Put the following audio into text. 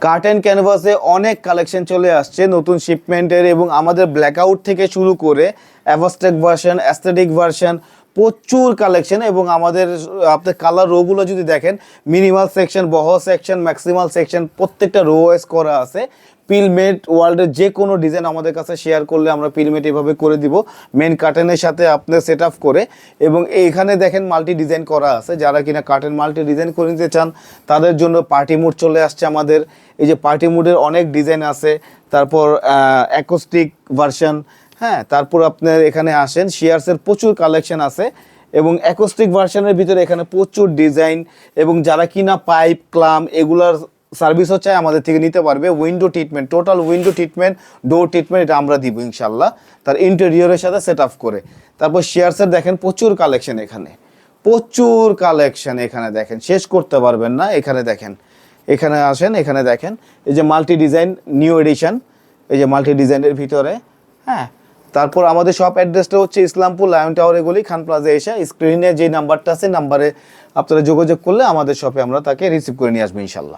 Curtain ক্যানভাসে অনেক collection চলে আসছে, নতুন শিপমেন্টের এবং আমাদের ব্ল্যাকআউট থেকে শুরু করে অ্যাভাস্টেক ভার্সন অ্যাস্থেটিক ভার্সন প্রচুর কালেকশন এবং আমাদের, আপনার কালার রোগুলো যদি দেখেন মিনিমাল সেকশন বহ সেকশন ম্যাক্সিমাল সেকশন প্রত্যেকটা রো ওয়াইজ করা আছে। পিলমেট ওয়ার্ল্ডের যে কোনো ডিজাইন আমাদের কাছে শেয়ার করলে আমরা পিলমেট এভাবে করে দিব মেন কার্টেনের সাথে আপনার সেট আপ করে। এবং এইখানে দেখেন মাল্টি ডিজাইন করা আছে, যারা কিনা কার্টেন মাল্টি ডিজাইন করে নিতে চান, তাদের জন্য পার্টি মুড চলে আসছে আমাদের। এই যে পার্টি মুডের অনেক ডিজাইন আছে, তারপর অ্যাকোস্টিক ভার্সন হ্যাঁ তারপর আপনার এখানে আসেন শিয়ার্সের প্রচুর কালেকশন আছে এবং অ্যাকোস্টিক ভার্সনের ভিতরে এখানে প্রচুর ডিজাইন এবং যারা কিনা পাইপ ক্লাম এগুলার সার্ভিসও চাই আমাদের থেকে নিতে পারবে। Window treatment total window treatment door treatment এটা আমরা দিব ইনশাল্লাহ তার ইন্টেরিয়রের সাথে সেট আপ করে। তারপর শেয়ারসের দেখেন প্রচুর কালেকশন এখানে। প্রচুর কালেকশন এখানে দেখেন। শেষ করতে পারবেন না, এখানে দেখেন। এখানে আসেন, এখানে দেখেন। এই যে মাল্টি ডিজাইন নিউ এডিশন এই যে মাল্টি ডিজাইনের ভিতরে। হ্যাঁ তারপর আমাদের শপ অ্যাড্রেসটা হচ্ছে ইসলামপুর লায়ন টাওয়ারে গলি খান প্লাজা এসে স্ক্রিনে যে নাম্বারটা আছে নাম্বারে আপনারা যোগাযোগ করলে আমাদের শপে আমরা তাকে রিসিভ করে নিয়ে আসব ইনশাল্লাহ।